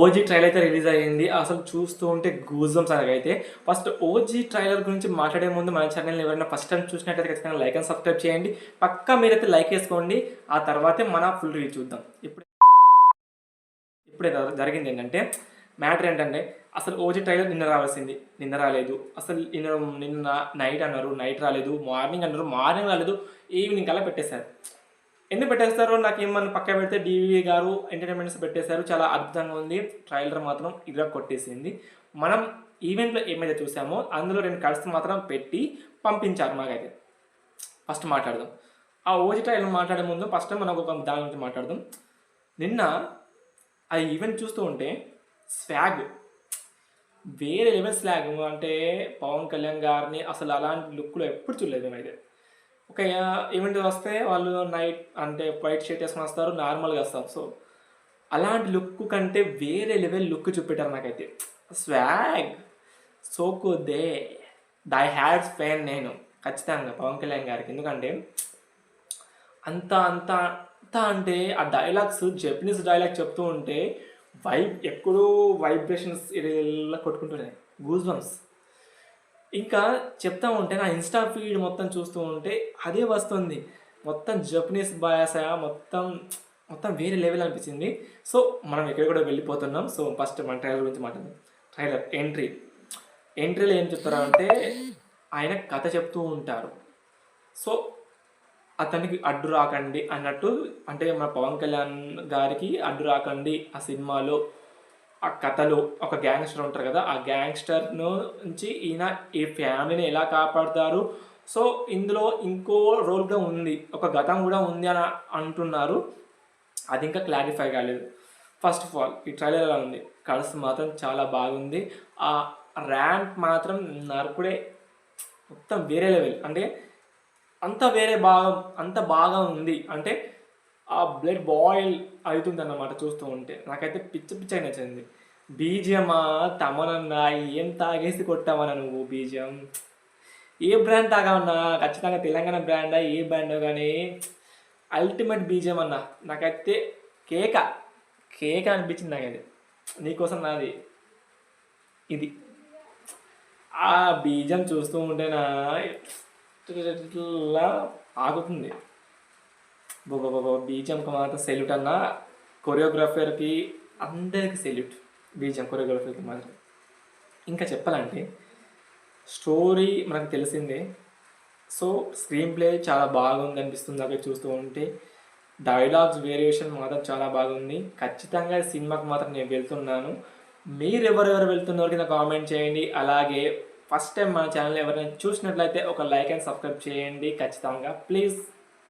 OG trailer అయితే release అయ్యింది. అసలు చూస్తూ ఉంటే గూజమ్స్ అయితే ఫస్ట్ ఓజీ ట్రైలర్ గురించి మాట్లాడే ముందు మన ఛానల్ ఎవరైనా ఫస్ట్ టైం చూసినట్టయితే ఖచ్చితంగా లైక్ అండ్ సబ్స్క్రైబ్ చేయండి. పక్కా మీరైతే లైక్ వేసుకోండి. ఆ తర్వాతే మన ఫుల్ రివ్యూ చూద్దాం. ఇప్పుడు ఇప్పుడే జరిగింది ఏంటంటే మ్యాటర్ ఏంటంటే అసలు ఓజీ ట్రైలర్ నిన్న రావాల్సింది. నిన్న రాలేదు. అసలు నిన్న నిన్న నైట్ అన్నారు నైట్ రాలేదు. మార్నింగ్ అన్నారు. మార్నింగ్ రాలేదు. ఈవినింగ్ కల్లా పెట్టేశారు. ఎందుకు పెట్టేస్తారో నాకు ఏమన్నా పక్క పెడితే డీవీ గారు ఎంటర్టైన్మెంట్స్ పెట్టేశారు చాలా అద్భుతంగా ఉంది. ట్రైలర్ మాత్రం ఇరగ కొట్టేసింది. మనం ఈవెంట్లో ఏమైతే చూసామో అందులో రెండు కట్స్ మాత్రం పెట్టి పంపించారు మాకైతే. ఫస్ట్ మాట్లాడదాం. ఆ ఓజీ ట్రైలర్ మాట్లాడే ముందు ఫస్ట్ మనం ఒక దాని గురించి మాట్లాడదాం. నిన్న ఆ ఈవెంట్ చూస్తూ ఉంటే స్వాగ్ వేరే లెవెల్ స్లాగ్ అంటే పవన్ కళ్యాణ్ గారిని అసలు అలాంటి లుక్లో ఎప్పుడు చూడలేదు మేమైతే. ఒక ఈవెంట్ వస్తే వాళ్ళు నైట్ అంటే వైట్ షర్ట్ వేసుకొని వస్తారు నార్మల్గా వస్తారు. సో అలాంటి లుక్ కంటే వేరే లెవెల్ లుక్ చూపెట్టారు నాకైతే. స్వాగ్ సోకుదే దై హ్యాడ్స్ ఫ్యాన్ నేను. ఖచ్చితంగా పవన్ కళ్యాణ్ గారికి. ఎందుకంటే అంత అంత అంత అంటే ఆ డైలాగ్స్ జపనీస్ డైలాగ్ చెప్తూ ఉంటే వైబ్ ఎక్కడో వైబ్రేషన్స్ ఇలా కొట్టుకుంటున్నాయి గూజ్ బంప్స్ ఇంకా చెప్తా ఉంటే నా ఇన్స్టా ఫీడ్ మొత్తం చూస్తూ ఉంటే అదే వస్తుంది. మొత్తం జపనీస్ భాష మొత్తం మొత్తం వేరే లెవెల్ అనిపించింది. సో మనం ఎక్కడ కూడా వెళ్ళిపోతున్నాం. సో ఫస్ట్ మన ట్రైలర్ గురించి మాట్లాడదాం. ట్రైలర్ ఎంట్రీ ఎంట్రీలో ఏం చెప్తారా అంటే ఆయన కథ చెప్తూ ఉంటారు. సో అతనికి అడ్డు రాకండి అన్నట్టు అంటే మన పవన్ కళ్యాణ్ గారికి అడ్డు రాకండి ఆ సినిమాలో ఆ కథలో ఒక గ్యాంగ్స్టర్ ఉంటారు కదా ఆ గ్యాంగ్స్టర్ నుంచి ఈయన ఈ ఫ్యామిలీని ఎలా కాపాడతారు? సో ఇందులో ఇంకో రోల్ కూడా ఉంది ఒక గతం కూడా ఉంది అని అంటున్నారు. అది ఇంకా క్లారిఫై కాలేదు. ఫస్ట్ ఆఫ్ ఆల్ ఈ ట్రైలర్ ఎలా ఉంది? కలర్స్ మాత్రం చాలా బాగుంది. ఆ ర్యాంప్ మాత్రం నరకుడే మొత్తం వేరే లెవెల్. అంటే అంత వేరే బాగా అంత బాగా ఉంది. అంటే ఆ బ్లడ్ బాయిల్ అవుతుంది అన్నమాట చూస్తూ ఉంటే. నాకైతే పిచ్చ పిచ్చగా నచ్చింది బీజియమా తమనన్నా ఏం తాగేసి కొట్టావన్నా నువ్వు బీజియం? ఏ బ్రాండ్ తాగావన్నా? ఖచ్చితంగా తెలంగాణ బ్రాండా ఏ బ్రాండో కానీ అల్టిమేట్ బీజియం అన్న. నాకైతే కేక. కేక అనిపించింది నాకైతే. నీకోసం నాది. ఇది. ఆ బీజం చూస్తూ ఉంటేనా ఇట్లా ఆగుతుంది. బాబా బీజంకి మాత్రం సెల్యూట్ అన్న కొరియోగ్రాఫర్కి అందరికి సెల్యూట్. బీజం కొరియోగ్రాఫర్కి మాత్రం. ఇంకా చెప్పాలంటే స్టోరీ మనకు తెలిసిందే. సో స్క్రీన్ ప్లే చాలా బాగుంది అనిపిస్తుంది అక్కడ చూస్తూ ఉంటే. డైలాగ్స్ వేరియేషన్ మాత్రం చాలా బాగుంది. ఖచ్చితంగా సినిమాకి మాత్రం నేను వెళ్తున్నాను. మీరు ఎవరెవరు వెళ్తున్నారో కింద కామెంట్ చేయండి. అలాగే ఫస్ట్ టైం మన ఛానల్ ఎవరైనా చూసినట్లయితే ఒక లైక్ అండ్ సబ్స్క్రైబ్ చేయండి ఖచ్చితంగా. ప్లీజ్.